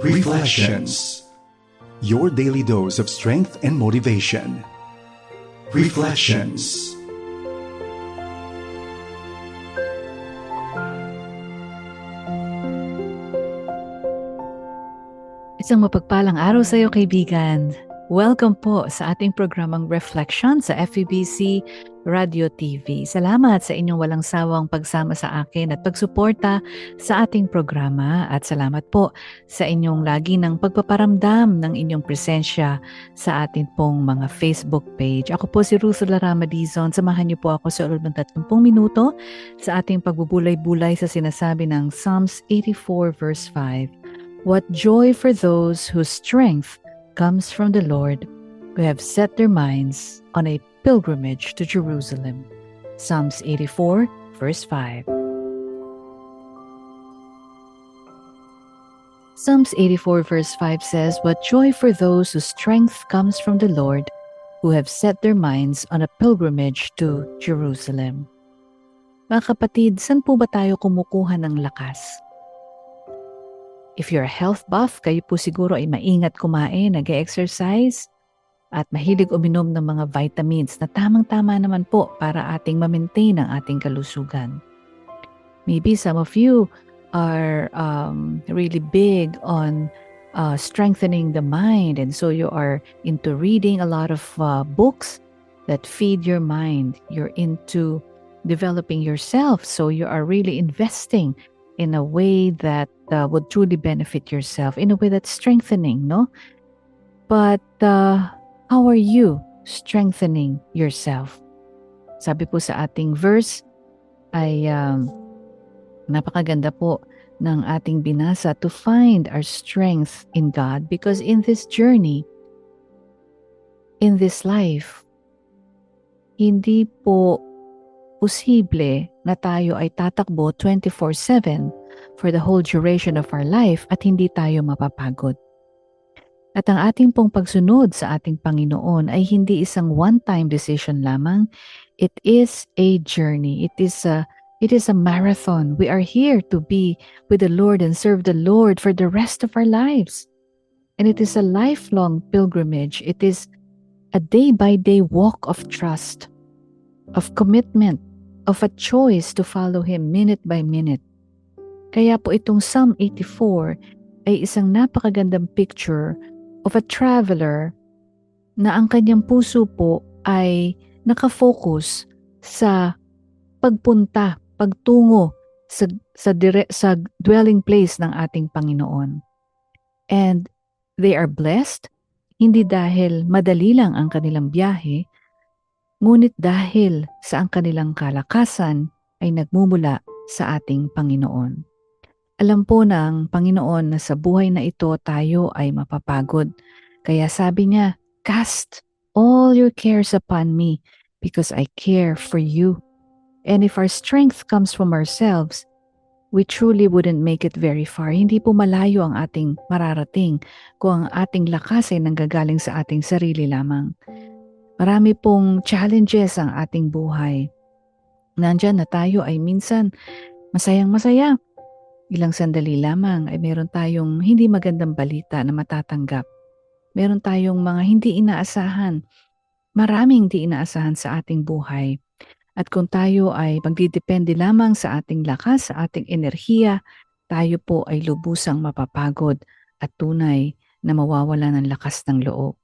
Reflections Your daily dose of strength and motivation. Reflections Isang mapagpalang araw sa iyo kaibigan. Welcome po sa ating programang Reflection sa FEBC Radio TV. Salamat sa inyong walang sawang pagsama sa akin at pagsuporta sa ating programa at salamat po sa inyong lagi ng pagpaparamdam ng inyong presensya sa ating pong mga Facebook page. Ako po si Ruth Larama Dizon. Samahan niyo po ako sa ulod ng 30 minuto sa ating pagbubulay-bulay sa sinasabi ng Psalms 84 verse 5. What joy for those whose strength comes from the Lord, who have set their minds on a pilgrimage to Jerusalem. Psalms 84, verse 5. Psalms 84, verse 5 says, What joy for those whose strength comes from the Lord, who have set their minds on a pilgrimage to Jerusalem. Mga kapatid, saan po ba tayo kumukuha ng lakas? If you're a health buff, kayo po siguro ay maingat kumain, nag-exercise, at mahilig uminom ng mga vitamins na tamang-tama naman po para ating ma-maintain ang ating kalusugan. Maybe some of you are um, really big on uh, strengthening the mind, and so you are into reading a lot of uh, books that feed your mind. You're into developing yourself, so you are really investing in a way that uh, would truly benefit yourself, in a way that's strengthening, no? But uh, how are you strengthening yourself? Sabi po sa ating verse ay um, napakaganda po ng ating binasa to find our strength in God because in this journey, in this life, hindi po posible na tayo ay tatakbo 24-7 for the whole duration of our life at hindi tayo mapapagod. At ang ating pong pagsunod sa ating Panginoon ay hindi isang one-time decision lamang. It is a journey. It is a it is a marathon. We are here to be with the Lord and serve the Lord for the rest of our lives. And it is a lifelong pilgrimage. It is a day-by-day walk of trust, of commitment, of a choice to follow Him minute by minute. Kaya po itong Psalm 84 ay isang napakagandang picture of a traveler na ang kanyang puso po ay nakafocus sa pagpunta, pagtungo sa sa, dire, sa dwelling place ng ating Panginoon. And they are blessed hindi dahil madali lang ang kanilang biyahe, ngunit dahil sa ang kanilang kalakasan ay nagmumula sa ating Panginoon. Alam po ng Panginoon na sa buhay na ito tayo ay mapapagod. Kaya sabi niya, Cast all your cares upon me because I care for you. And if our strength comes from ourselves, we truly wouldn't make it very far. Hindi po malayo ang ating mararating kung ang ating lakas ay nanggagaling sa ating sarili lamang. Marami pong challenges ang ating buhay. Nandyan na tayo ay minsan masayang masaya. Ilang sandali lamang ay meron tayong hindi magandang balita na matatanggap. Meron tayong mga hindi inaasahan. Maraming hindi inaasahan sa ating buhay. At kung tayo ay magdidepende lamang sa ating lakas, sa ating enerhiya, tayo po ay lubusang mapapagod at tunay na mawawala ng lakas ng loob.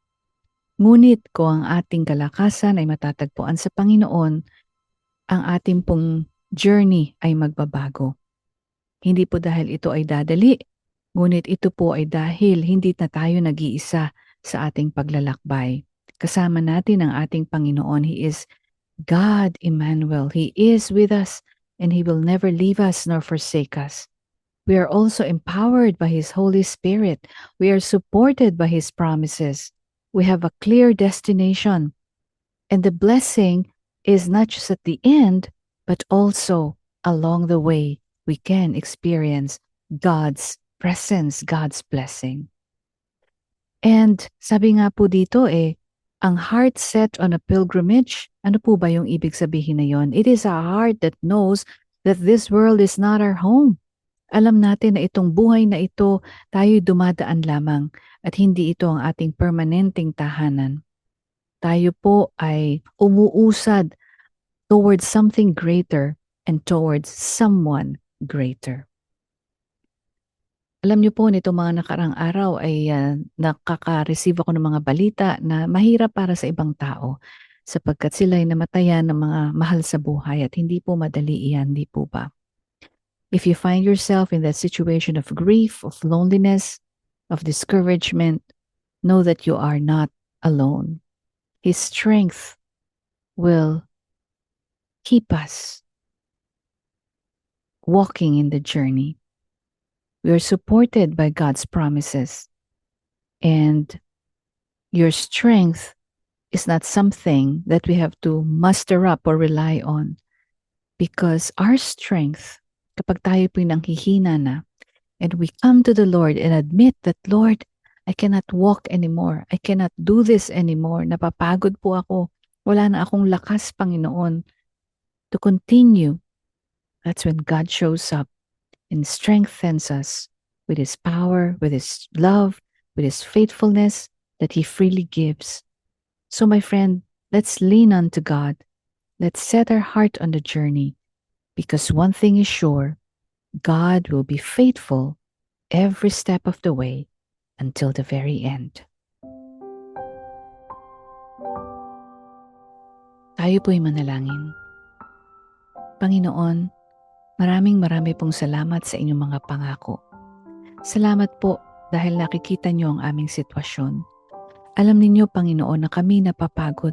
Ngunit kung ang ating kalakasan ay matatagpuan sa Panginoon, ang ating pong journey ay magbabago. Hindi po dahil ito ay dadali, ngunit ito po ay dahil hindi na tayo nag-iisa sa ating paglalakbay. Kasama natin ang ating Panginoon. He is God Emmanuel. He is with us and He will never leave us nor forsake us. We are also empowered by His Holy Spirit. We are supported by His promises. We have a clear destination. And the blessing is not just at the end, but also along the way, we can experience God's presence, God's blessing. And sabi nga po dito eh, ang heart set on a pilgrimage, ano po ba yung ibig sabihin na yon? It is a heart that knows that this world is not our home. Alam natin na itong buhay na ito tayo'y dumadaan lamang at hindi ito ang ating permanenteng tahanan. Tayo po ay umuusad towards something greater and towards someone greater. Alam niyo po, nito mga nakarang araw ay ah, nakaka-receive ako ng mga balita na mahirap para sa ibang tao sapagkat sila ay namatayan ng mga mahal sa buhay at hindi po madali iyan, di po ba? If you find yourself in that situation of grief, of loneliness, of discouragement, know that you are not alone. His strength will keep us walking in the journey. We are supported by God's promises, and your strength is not something that we have to muster up or rely on because our strength, kapag tayo po'y nanghihina na, and we come to the Lord and admit that, Lord, I cannot walk anymore. I cannot do this anymore. Napapagod po ako. Wala na akong lakas, Panginoon, to continue. That's when God shows up and strengthens us with His power, with His love, with His faithfulness that He freely gives. So, my friend, let's lean on to God. Let's set our heart on the journey because one thing is sure God will be faithful every step of the way until the very end. Tayo po'y manalangin. Panginoon, maraming marami pong salamat sa inyong mga pangako. Salamat po dahil nakikita niyo ang aming sitwasyon. Alam ninyo, Panginoon, na kami napapagod.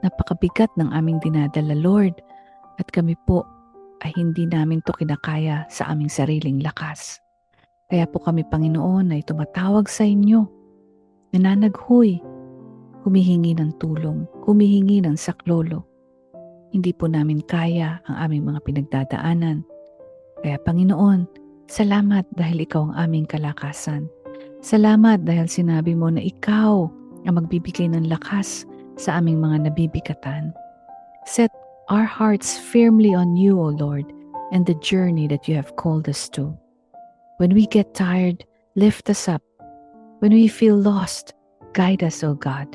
Napakabigat ng aming dinadala, Lord. At kami po ay hindi namin to kinakaya sa aming sariling lakas. Kaya po kami, Panginoon, ay tumatawag sa inyo. Nananaghoy, humihingi ng tulong, humihingi ng saklolo. Hindi po namin kaya ang aming mga pinagdadaanan. Kaya Panginoon, salamat dahil ikaw ang aming kalakasan. Salamat dahil sinabi mo na ikaw ang magbibigay ng lakas sa aming mga nabibigatan. Set our hearts firmly on you, O Lord, and the journey that you have called us to. When we get tired, lift us up. When we feel lost, guide us, O God.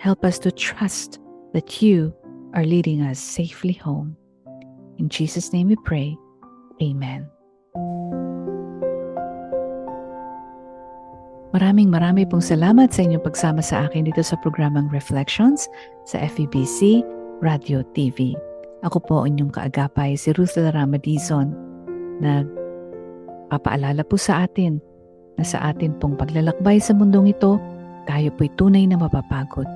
Help us to trust that you are leading us safely home. In Jesus' name we pray. Amen. Maraming marami pong salamat sa inyong pagsama sa akin dito sa programang Reflections sa FEBC Radio TV. Ako po inyong kaagapay, si Ruth Lara Madison, na papaalala po sa atin na sa atin pong paglalakbay sa mundong ito, tayo po'y tunay na mapapagod.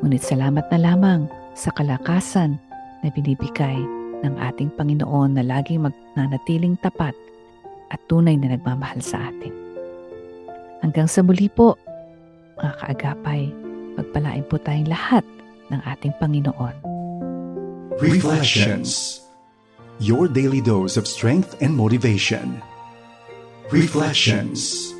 Ngunit salamat na lamang sa kalakasan na binibigay ng ating Panginoon na laging magnanatiling tapat at tunay na nagmamahal sa atin. Hanggang sa muli po, mga kaagapay, pagpalain po tayong lahat ng ating Panginoon. Reflections. Your daily dose of strength and motivation. Reflections.